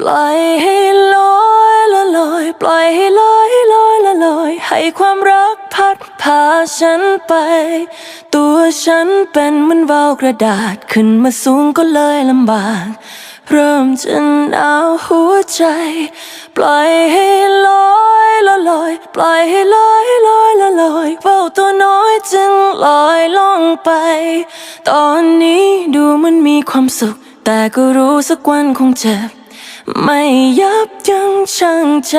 ปล่อยให้ลอยละลอย ปล่อยให้ลอยลอยละลอย ให้ความรักพัดพาฉันไป ตัวฉันเป็นเหมือนวาวกระดาษขึ้นมาสูงก็เลยลำบาก เริ่มจะหนาวหัวใจ ปล่อยให้ลอยละลอย ปล่อยให้ลอยลอยละลอยเบาตัวน้อยจึงลอยล่องไป ตอนนี้ดูมันมีความสุข แต่ก็รู้สักวันคงเจ็บ ไม่ยับยั้งชั่งใจ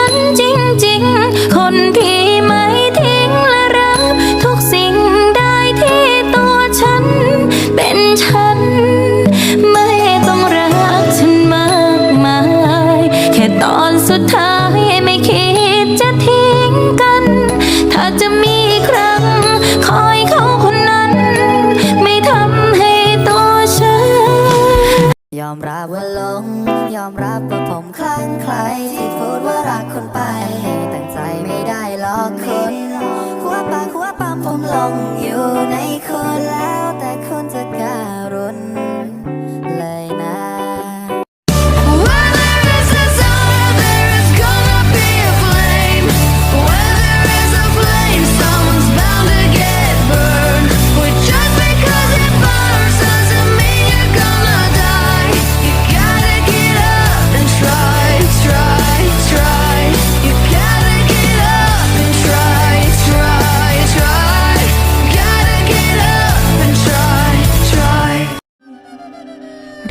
ากมี อมรับว่าหลง ยอมรับว่าผมคลั่งไคล้ที่พูดว่ารักคุณไป ตั้งใจไม่ได้หลอกคุณหัวปากหัวปามผมหลงอยู่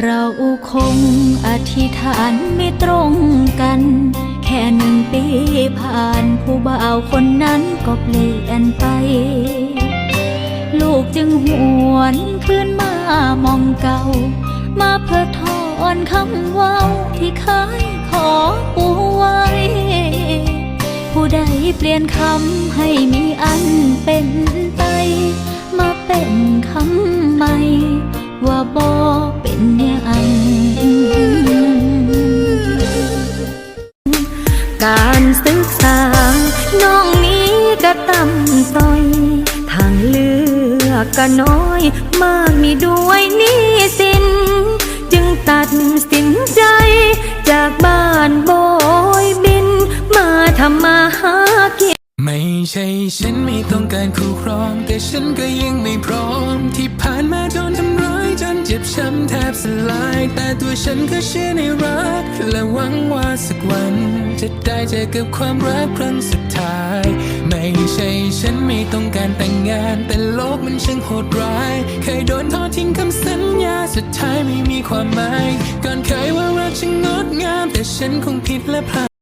เราคงอธิษฐานไม่ตรงกัน แค่หนึ่งปีผ่านผู้บ่าวคนนั้นก็เปลี่ยนไป ลูกจึงหวนคืนมามองเก่า มาเพื่อทอนคำว่าที่เคยขอปูไว้ ผู้ใดเปลี่ยนคำให้มีอันเป็น ก็ต่ำต้อย ทางเลือกก็น้อย มากมีด้วยนี้สิน จึงตัดสินใจ จากบ้านโบยบิน มาทำมาหากิน ไม่ใช่ฉันไม่ต้องการคู่ครอง แต่ฉันก็ยังไม่พร้อม ที่ผ่านมาโดนทำร้ายจนเจ็บช้ำแทบสลาย แต่ตัวฉันก็เชื่อในรัก และหวังว่าสักวัน จะได้เจอกับความรักครั้งสุดท้าย ไม่ใช่ฉันไม่ต้องการแต่งงาน แต่โลกมันช่างโหดร้าย เคยโดนทอดทิ้งคำสัญญาสุดท้ายไม่มีความหมาย ก่อนเคยว่ารักฉันงดงาม แต่ฉันคงผิดและพลาด